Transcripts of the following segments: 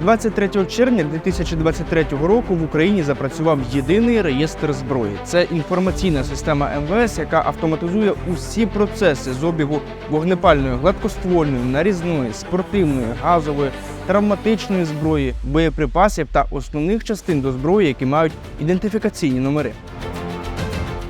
23 червня 2023 року в Україні запрацював єдиний реєстр зброї. Це інформаційна система МВС, яка автоматизує усі процеси з обігу вогнепальної, гладкоствольної, нарізної, спортивної, газової, травматичної зброї, боєприпасів та основних частин до зброї, які мають ідентифікаційні номери.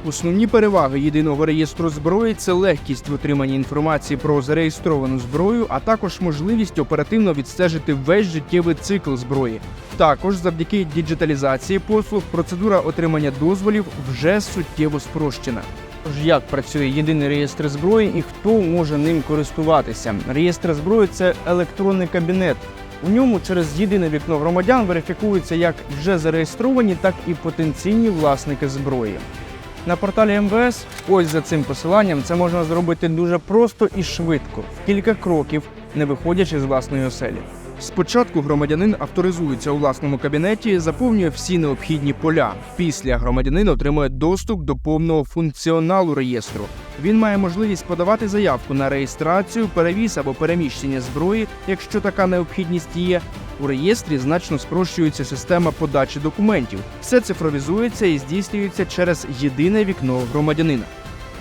Основні переваги єдиного реєстру зброї це легкість в отриманні інформації про зареєстровану зброю, а також можливість оперативно відстежити весь життєвий цикл зброї. Також завдяки діджиталізації послуг процедура отримання дозволів вже суттєво спрощена. Тож як працює єдиний реєстр зброї і хто може ним користуватися? Реєстр зброї це електронний кабінет. У ньому через єдине вікно громадян верифікуються як вже зареєстровані, так і потенційні власники зброї. На порталі МВС, ось за цим посиланням, це можна зробити дуже просто і швидко, в кілька кроків, не виходячи з власної оселі. Спочатку громадянин авторизується у власному кабінеті, заповнює всі необхідні поля. Після громадянин отримує доступ до повного функціоналу реєстру. Він має можливість подавати заявку на реєстрацію, перевіз або переміщення зброї, якщо така необхідність є. У реєстрі значно спрощується система подачі документів. Все цифровізується і здійснюється через єдине вікно громадянина.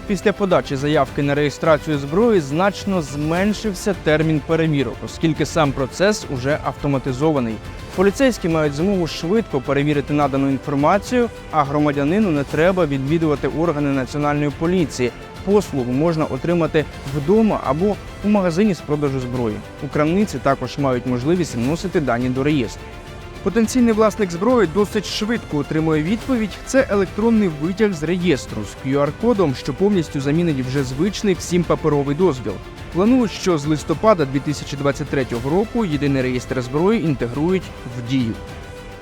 Після подачі заявки на реєстрацію зброї значно зменшився термін перевірок, оскільки сам процес уже автоматизований. Поліцейські мають змогу швидко перевірити надану інформацію, а громадянину не треба відвідувати органи національної поліції. Послугу можна отримати вдома або у магазині з продажу зброї. У крамниці також мають можливість вносити дані до реєстру. Потенційний власник зброї досить швидко отримує відповідь. Це електронний витяг з реєстру з QR-кодом, що повністю замінить вже звичний всім паперовий дозвіл. Планують, що з листопада 2023 року єдиний реєстр зброї інтегрують в дію.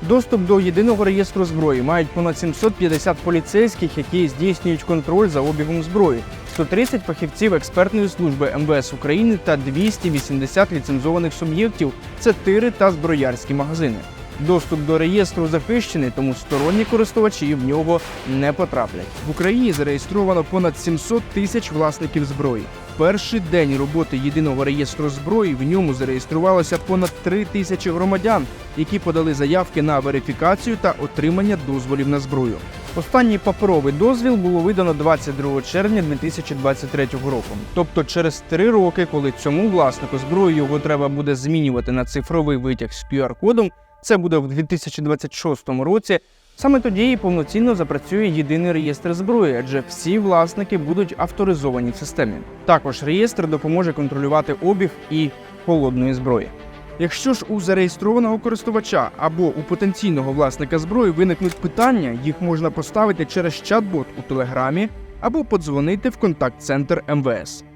Доступ до єдиного реєстру зброї. Мають понад 750 поліцейських, які здійснюють контроль за обігом зброї, 130 фахівців експертної служби МВС України та 280 ліцензованих суб'єктів. Це тири та зброярські магазини. Доступ до реєстру захищений, тому сторонні користувачі в нього не потраплять. В Україні зареєстровано понад 700 тисяч власників зброї. Перший день роботи єдиного реєстру зброї в ньому зареєструвалося понад 3 тисячі громадян, які подали заявки на верифікацію та отримання дозволів на зброю. Останній паперовий дозвіл було видано 22 червня 2023 року. Тобто через три роки, коли цьому власнику зброї його треба буде змінювати на цифровий витяг з QR-кодом, це буде в 2026 році. Саме тоді і повноцінно запрацює єдиний реєстр зброї, адже всі власники будуть авторизовані в системі. Також реєстр допоможе контролювати обіг і холодної зброї. Якщо ж у зареєстрованого користувача або у потенційного власника зброї виникнуть питання, їх можна поставити через чат-бот у телеграмі або подзвонити в контакт-центр МВС.